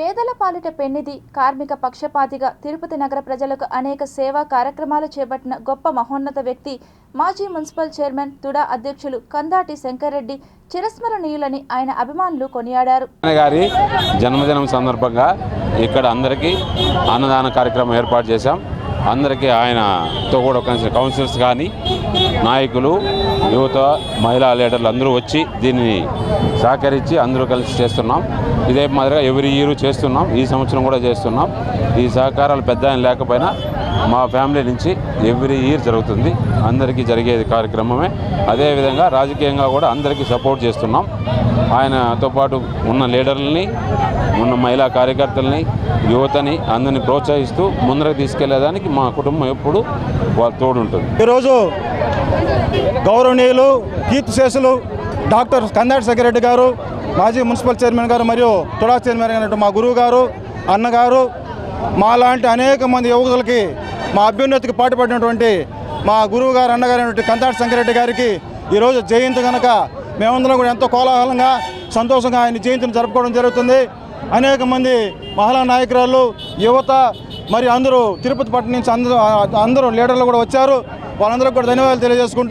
పేదల పాలిట పెన్నిది కార్మిక పక్షపాతిగా. తిరుపతి నగర ప్రజలకు అనేక సేవా కార్యక్రమాలు చేపట్టిన గొప్ప మహోన్నత వ్యక్తి మాజీ మున్సిపల్ చైర్మన్ తుడా అధ్యక్షులు కందాటి శంకర్రెడ్డి చిరస్మరణీయులని ఆయన అభిమానులు కొనియాడారు. గారి జన్మదినం సందర్భంగా ఇక్కడ అందరికీ అన్నదాన కార్యక్రమం ఏర్పాటు చేశాం. అందరికీ ఆయనతో కూడా కలిసి కౌన్సిలర్స్ కానీ నాయకులు యువత మహిళా లీడర్లు అందరూ వచ్చి దీనిని సహకరించి అందరూ కలిసి చేస్తున్నాం. ఇదే మాదిరిగా ఎవరి ఇయర్ చేస్తున్నాం. ఈ సంవత్సరం కూడా చేస్తున్నాం. ఈ సహకారాలు పెద్ద ఆయన లేకపోయినా మా ఫ్యామిలీ నుంచి ఎవ్రీ ఇయర్ జరుగుతుంది. అందరికీ జరిగేది కార్యక్రమమే. అదేవిధంగా రాజకీయంగా కూడా అందరికీ సపోర్ట్ చేస్తున్నాం. ఆయనతో పాటు ఉన్న లీడర్లని ఉన్న మహిళా కార్యకర్తల్ని యువతని అందరిని ప్రోత్సహిస్తూ ముందరకు తీసుకెళ్ళేదానికి మా కుటుంబం ఎప్పుడు వాళ్ళ తోడుంటుంది ఈరోజు గౌరవనీయులు కీర్తిశేషులు డాక్టర్ కందాటి సెక్రటరీ గారు మాజీ మున్సిపల్ చైర్మన్ గారు మరియు తుడా చైర్మన్ గారు మా గురువు గారు అన్నగారు మా లాంటి అనేక మంది యువకులకి మా అభ్యున్నతికి పాటుపడినటువంటి మా గురువు గారు అన్నగారు అయినటువంటి కందాటి శంకరెడ్డి గారికి ఈరోజు జయంతి కనుక మేమందరం కూడా ఎంతో కోలాహలంగా సంతోషంగా ఆయన జయంతిని జరుపుకోవడం జరుగుతుంది. అనేక మంది మహిళా నాయకురాలు యువత మరి అందరూ తిరుపతి పట్టణం నుంచి అందరూ అందరూ లీడర్లు కూడా వచ్చారు. వాళ్ళందరికీ కూడా ధన్యవాదాలు తెలియజేసుకుంటూ